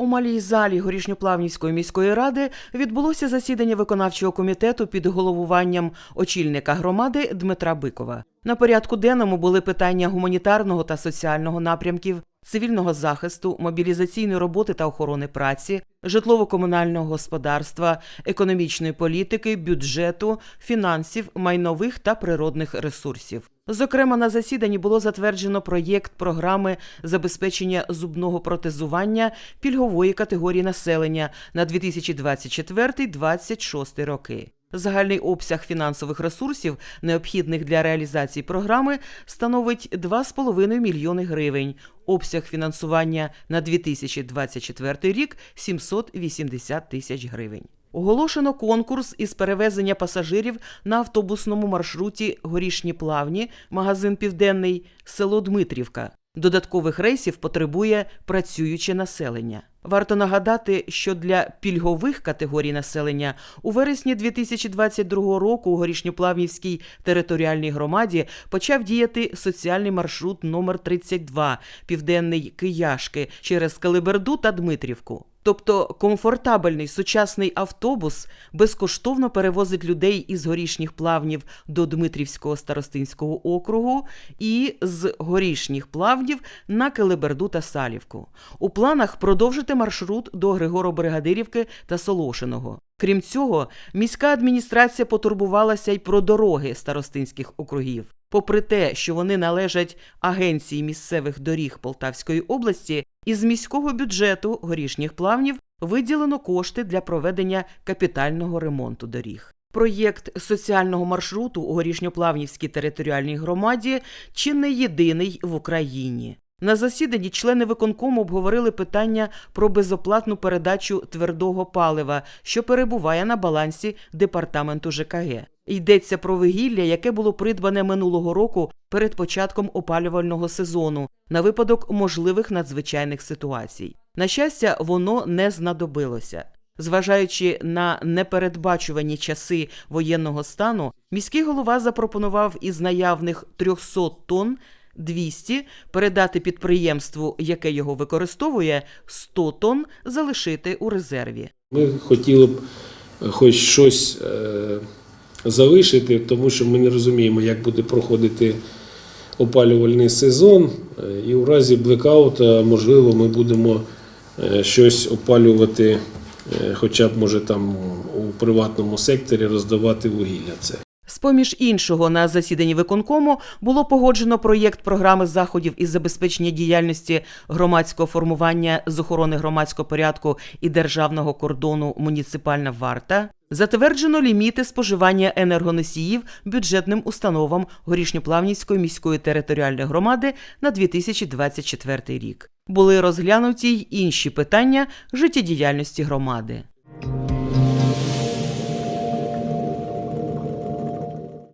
У малій залі Горішньоплавнівської міської ради відбулося засідання виконавчого комітету під головуванням очільника громади Дмитра Бикова. На порядку денному були питання гуманітарного та соціального напрямків, цивільного захисту, мобілізаційної роботи та охорони праці, житлово-комунального господарства, економічної політики, бюджету, фінансів, майнових та природних ресурсів. Зокрема, на засіданні було затверджено проєкт програми забезпечення зубного протезування пільгової категорії населення на 2024-2026 роки. Загальний обсяг фінансових ресурсів, необхідних для реалізації програми, становить 2,5 мільйони гривень. Обсяг фінансування на 2024 рік 780 тисяч гривень. Оголошено конкурс із перевезення пасажирів на автобусному маршруті Горішні Плавні, магазин Південний, село Дмитрівка. Додаткових рейсів потребує працююче населення. Варто нагадати, що для пільгових категорій населення у вересні 2022 року у Горішньоплавнівській територіальній громаді почав діяти соціальний маршрут номер 32 Південний Кияшки через Калиберду та Дмитрівку. Тобто комфортабельний сучасний автобус безкоштовно перевозить людей із горішніх плавнів до Дмитрівського старостинського округу і з горішніх плавнів на Келеберду та Салівку. У планах продовжити маршрут до Григоро-Бригадирівки та Солошиного. Крім цього, міська адміністрація потурбувалася й про дороги старостинських округів. Попри те, що вони належать агенції місцевих доріг Полтавської області, із міського бюджету горішніх плавнів виділено кошти для проведення капітального ремонту доріг. Проєкт соціального маршруту у Горішньоплавнівській територіальній громаді чи не єдиний в Україні. На засіданні члени виконкому обговорили питання про безоплатну передачу твердого палива, що перебуває на балансі департаменту ЖКГ. Йдеться про вугілля, яке було придбане минулого року перед початком опалювального сезону на випадок можливих надзвичайних ситуацій. На щастя, воно не знадобилося. Зважаючи на непередбачувані часи воєнного стану, міський голова запропонував із наявних 300 тонн 200 передати підприємству, яке його використовує, 100 тонн залишити у резерві. Ми хотіли б е, хоч щось е, залишити, тому що ми не розуміємо, як буде проходити опалювальний сезон. Е, І у разі блекаута, можливо, ми будемо е, щось опалювати, е, хоча б може там у приватному секторі роздавати вугілля. Це. З-поміж іншого, на засіданні виконкому було погоджено проєкт програми заходів із забезпечення діяльності громадського формування з охорони громадського порядку і державного кордону муніципальна варта. Затверджено ліміти споживання енергоносіїв бюджетним установам Горішньоплавнівської міської територіальної громади на 2024 рік. Були розглянуті й інші питання життєдіяльності громади.